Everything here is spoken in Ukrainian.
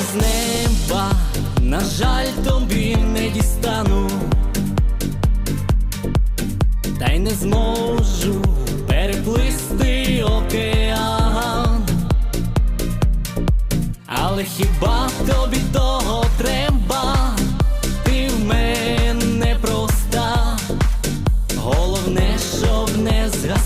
з неба, на жаль, тобі не дістану, та й не зможу переплисти океан, але хіба тобі того треба? Ти в мене проста, головне, щоб не згадати